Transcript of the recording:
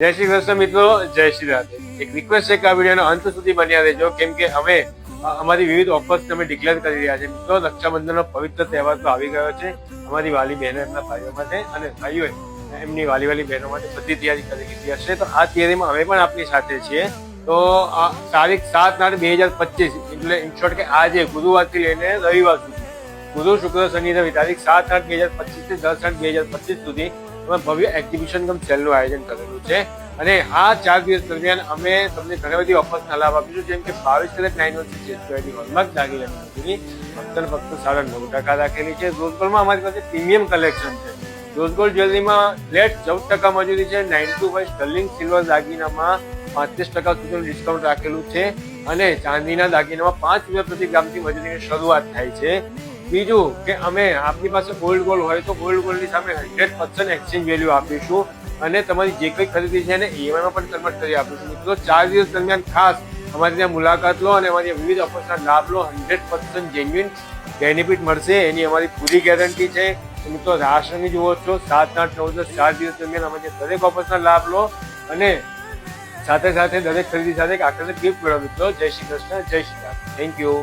જય શ્રી કૃષ્ણ મિત્રો, જય શ્રી રાધે. એક રિક્વેસ્ટ છે કે આ વિડીયોનો અંત સુધી બન્યા રહેજો, કેમ કે અમે અમારી વિવિધ ઓફર્સ અમે ડિક્લેર કરી રહ્યા છે. મિત્રો, રક્ષાબંધનનો પવિત્ર તહેવાર તો આવી ગયો છે અમારી વાલી બહેનો એમના ભાઈઓ માટે અને ભાઈઓએ એમની વાલી વાલી બહેનો માટે બધી તૈયારી કરી દીધી હશે. તો આ તૈયારીમાં અમે પણ આપની સાથે છીએ. તો તારીખ સાત આઠ બે હજાર પચીસ, એટલે ઇન શોર્ટ કે આજે, ગુરુવારથી લઈને રવિવાર સુધી. ગુરુ, શુક્ર, શનિ, રવિ, તારીખ સાત આઠ બે હજાર પચીસથી દસ આઠ બે હજાર પચીસ સુધી અમે ભવ્ય એક્ઝિબિશન કમ સેલનું આયોજન કરેલું છે. અને આ ચાર દિવસ દરમિયાન અમે તમને ઘણી બધી ઓફર્સના લાભ આપીશું, જેમ કે બાવીસ કલાક નાઇન વન સિક્સ હોલમાર્ક દાગીના સુધીની ફક્ત ફક્ત સાડા નવ ટકા રાખેલી છે. રોજગોલ્ડમાં અમારી પાસે પ્રીમિયમ કલેક્શન છે. રોજગોલ્ડ જ્વેલરીમાં ફ્લેટ ચૌદ ટકા મજૂરી છે nine two five sterling silver દાગીનામાં પાંત્રીસ ટકા સુધીનું ડિસ્કાઉન્ટ રાખેલું છે. અને ચાંદીના દાગીનામાં પાંચ રૂપિયા પ્રતિ ગ્રામથી મજૂરીની શરૂઆત થાય છે. બીજું કે અમે આપની પાસે ગોલ્ડ ગોલ્ડ હોય તો ગોલ્ડ ગોલ્ડની સામે હંડ્રેડ પર્સન્ટ એક્સચેન્જ વેલ્યુ આપીશું અને તમારી જે કંઈ ખરીદી છે એને ઈએમઆઈમાં પણ કન્વર્ટ કરી આપીશું. મિત્રો, ચાર દિવસ દરમિયાન ખાસ અમારી ત્યાં મુલાકાત લો અને અમારી વિવિધ ઓફર્સના લાભ લો. હંડ્રેડ પર્સન્ટ જેન્યુઇન બેનિફિટ મળશે. એની અમારી પૂરી ગેરંટી છે. મિત્રો રાષ્ટ્રની જુઓ છો, સાત, આઠ, નવ, દસ, ચાર દિવસ દરમિયાન અમારે દરેક ઓફર્સના લાભ લો અને સાથે સાથે દરેક ખરીદી સાથે એક આકર્ષક ગિફ્ટ મેળવો. મિત્રો, જય શ્રી કૃષ્ણ, જય શ્રી રામ. Thank you